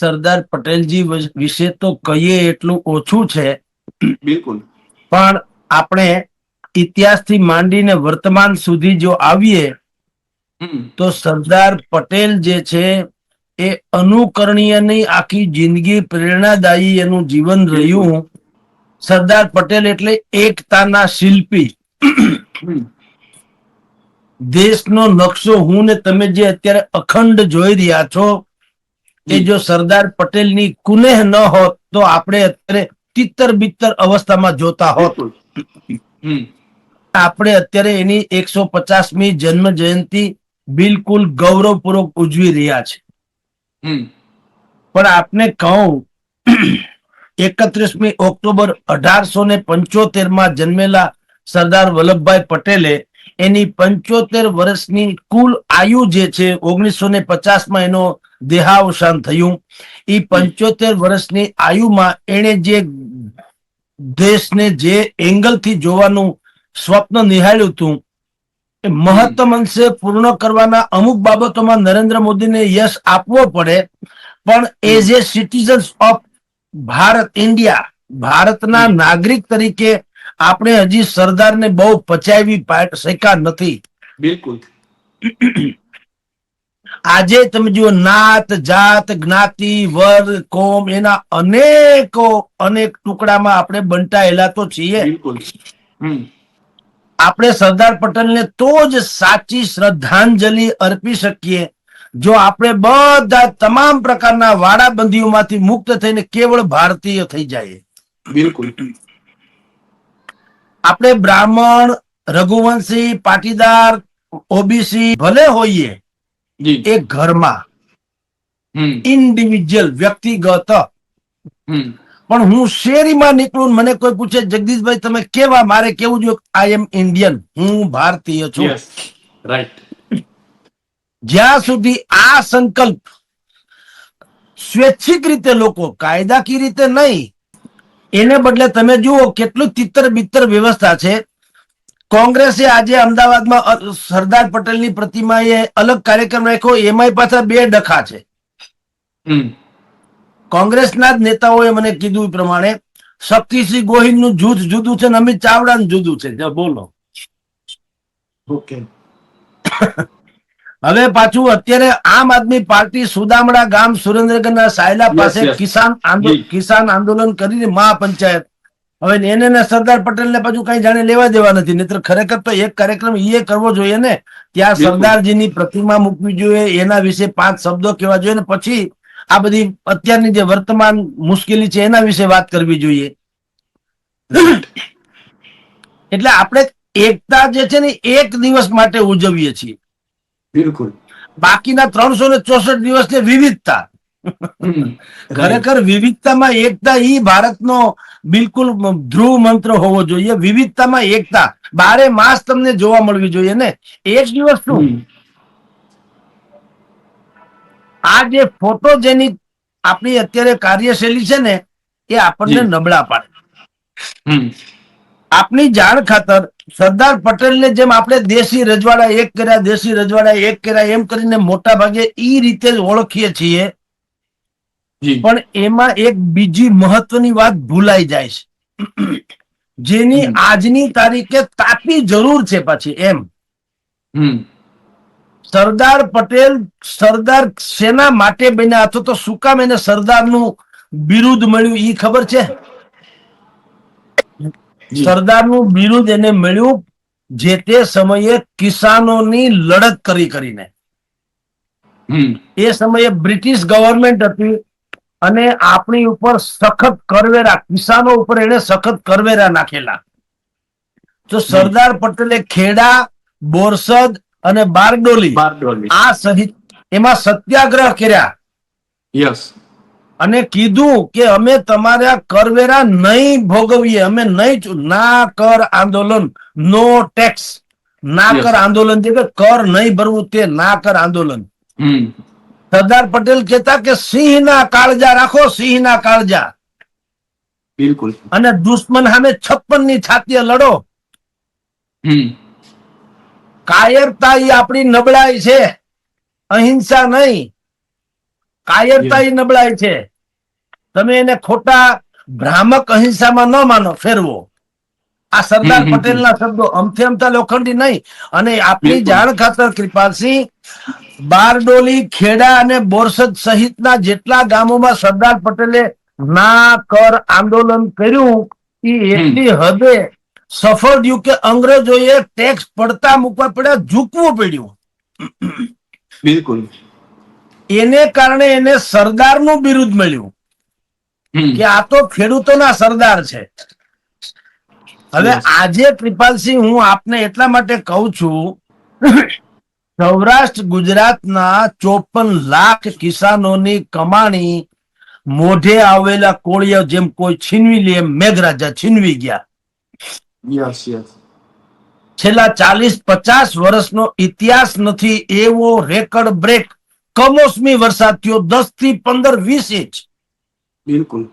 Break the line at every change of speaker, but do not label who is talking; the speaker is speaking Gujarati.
સરદાર પટેલજી વિશે તો કહીએ એટલું ઓછું છે.
બિલકુલ.
પણ આપણે ઇતિહાસથી માંડીને વર્તમાન સુધી જો આવીએ તો સરદાર પટેલ જે છે એ અનુકરણીય નહીં આખી જિંદગી પ્રેરણાદાયી એનું જીવન રહ્યું. સરદાર પટેલ એટલે એકતાના શિલ્પી. દેશનો નકશો હું ને તમે જે અત્યારે અખંડ જોઈ રહ્યા છો એ
જી.
સરદાર પટેલની કુનેહ ન હોત તો આપણે અત્યારે તિત્તર બિત્તર અવસ્થામાં જોતા હોત. આપણે અત્યારે એની એકસો પચાસમી જન્મ જયંતિ બિલકુલ ગૌરવપૂર્વક ઉજવી રહ્યા છે.
હમ.
પણ આપને કહું એકત્રીસમી ઓક્ટોબર અઢારસો ને પંચોતેરમાં જન્મેલા સરદાર વલ્લભભાઈ પટેલે એની પંચોતેર વર્ષની કુલ આયુ જે છે ઓગણીસો ને પચાસમાં એનો દેહાવસાન થયું. એ પંચોતેર વર્ષની આયુમાં એણે જે દેશને જે એંગલથી જોવાનું સ્વપ્ન નિહાળ્યું હતું એ મહત્તમ અંશે પૂર્ણ કરવાના અમુક બાબતોમાં નરેન્દ્ર મોદીને યશ આપવો પડે પણ as a citizens of Bharat India ભારતના નાગરિક તરીકે આપણે હજી સરદારને બહુ પચાવી શક્યા નથી.
બિલકુલ.
આજે તમે જુઓ નાત જાત જ્ઞાતિ વર્ગ કોમ એના અનેકો અનેક ટુકડામાં આપણે બંટાયેલા તો છીએ. આપણે સરદાર પટેલને તો જ સાચી શ્રદ્ધાંજલિ અર્પી શકીએ. જો આપણે બધા તમામ પ્રકારના વાડાબંધીઓમાંથી મુક્ત થઈને કેવળ ભારતીય થઈ જાય
બિલકુલ.
આપણે બ્રાહ્મણ રઘુવંશી પાટીદાર ઓબીસી ભલે હોઈએ એ ઘરમાં ઇન્ડિવિજ્યુઅલ વ્યક્તિગત. પણ હું શેરીમાં નીકળું મને કોઈ પૂછે જગદીશભાઈ તમે કેવા? મારે કેવું જોઈએ? આઈ એમ ઇન્ડિયન હું ભારતીય છું.
રાઈટ
જ્યાં સુધી આ સંકલ્પ સ્વૈચ્છિક રીતે લોકો કાયદાકીય રીતે નહીં એને બદલે તમે જુઓ કેટલું તિત્તર બિત્તર વ્યવસ્થા છે. કોંગ્રેસે આજે અમદાવાદમાં સરદાર પટેલની પ્રતિમાએ અલગ કાર્યક્રમ રાખ્યો એમાંય પાછા બે ડખા છે.
હમ.
કોંગ્રેસના જ નેતાઓએ મને કીધું એ પ્રમાણે શક્તિસિંહ ગોહિલનું જૂથ જુદું છે અને અમિત ચાવડાનું જુદું છે. બોલો.
ઓકે
હવે પાછું અત્યારે આમ આદમી પાર્ટી સુદામડા ગામ સુરેન્દ્રનગરના સાયલા પાસે કિસાન આંદોલન કિસાન આંદોલન કરીને મહાપંચાયત. હવે એને ને સરદાર પટેલ ને પાછું કઈ જાણે લેવા દેવા નથી. નહીતર ખરેખર તો એક કાર્યક્રમ એ કરવો જોઈએ ને. ત્યાં સરદારજીની પ્રતિમા મૂકવી જોઈએ એના વિશે પાંચ શબ્દો કહેવા જોઈએ ને. પછી આ બધી અત્યારની જે વર્તમાન મુશ્કેલી છે એના વિશે વાત કરવી જોઈએ. એટલે આપણે એકતા જે છે ને એક દિવસ માટે ઉજવીએ છીએ.
બિલકુલ.
બાકીના ત્રણસો ને ચોસઠ દિવસની વિવિધતા. ખરેખર વિવિધતામાં એકતા ઈ ભારતનો બિલકુલ ધ્રુવ મંત્ર હોવો જોઈએ. વિવિધતામાં એકતા. બારે માસ તમને જોવા મળવી જોઈએ ને. એક દિવસ શું? આ જે ફોટોજેનિક આપણી અત્યારે કાર્યશૈલી છે ને એ આપણને. નબળા પાડે. આપની જાણ ખાતર સરદાર પટેલને જેમ આપણે દેશી રજવાડા એક કર્યા દેશી રજવાડા એક કર્યા એમ કરીને મોટા ભાગે ઈ રીતે જ ઓળખીએ છીએ. પણ એમાં એક બીજી મહત્વની વાત ભૂલાઈ જાય છે. જેની આજની તારીખે તાપી જરૂર છે પછી એમ. સરદાર પટેલ સરદાર શેના માટે બન્યા અથવા તો શું કામ એને સરદારનું બિરુદ મળ્યું એ ખબર છે? સરદારનું બિરુદ એને મળ્યું જે તે સમયે કિસાનોની લડત કરી કરીને. એ સમયે બ્રિટિશ ગવર્મેન્ટ હતી અને આપણી ઉપર સખત કરવેરા કિસાનો ઉપર એને સખત કરવેરા નાખેલા. તો સરદાર પટેલે ખેડા બોરસદ અને બારડોલી
બારડોલી.
આ સહિત એમાં સત્યાગ્રહ કર્યા.
યસ.
અને કીધું કે અમે તમારા કરવેરા નહીં ભોગવીએ. અમે નહીં ના કર આંદોલન નો ટેક્સ. ના. કર આંદોલન જે કે કર નહીં ભરવું તે ના કર આંદોલન. સરદાર પટેલ કહેતા કે સિંહના કાળજા રાખો સિંહના કાળજા.
બિલકુલ.
અને દુશ્મન સામે છપ્પનની છાતીએ લડો. કાયરતા એ આપણી નબળાઈ છે. અહિંસા નહીં. કાયરતા એ નબળાઈ છે. તમે એને ખોટા ભ્રામક અહિંસામાં ન માનો ફેરવો. આ સરદાર
પટેલ હમ.
શબ્દો અમથે અમથા લોખંડી નહીં. અને આપણી જાણ ખાતર કૃપાલસિંહ બારડોલી ખેડા અને બોરસદ સહિતના જેટલા ગામોમાં સરદાર પટેલે ના કર આંદોલન કર્યું એ એટલી હદે સફળ થયું કે અંગ્રેજોએ ટેક્સ પડતા મૂકવા પડ્યા ઝૂકવું પડ્યું.
બિલકુલ.
એને કારણે એને સરદારનું બિરુદ મળ્યું. કે આ તો ખેડૂતોના સરદાર છે. હવે આજે કૃપાલસિંહ હું આપને એટલા માટે કહું છું સૌરાષ્ટ્ર ગુજરાતના ચોપન લાખ કિસાનોની કમાણી મોઢે આવેલા કોળિયા જેમ કોઈ છીનવી લે મેઘરાજા છીનવી ગયા.
યસ યસ
છેલ્લા ચાલીસ પચાસ વર્ષનો ઇતિહાસ નથી એવો રેકર્ડ બ્રેક કમોસમી વરસાદ થયો દસથી પંદર વીસ ઇંચ.
બિલકુલ.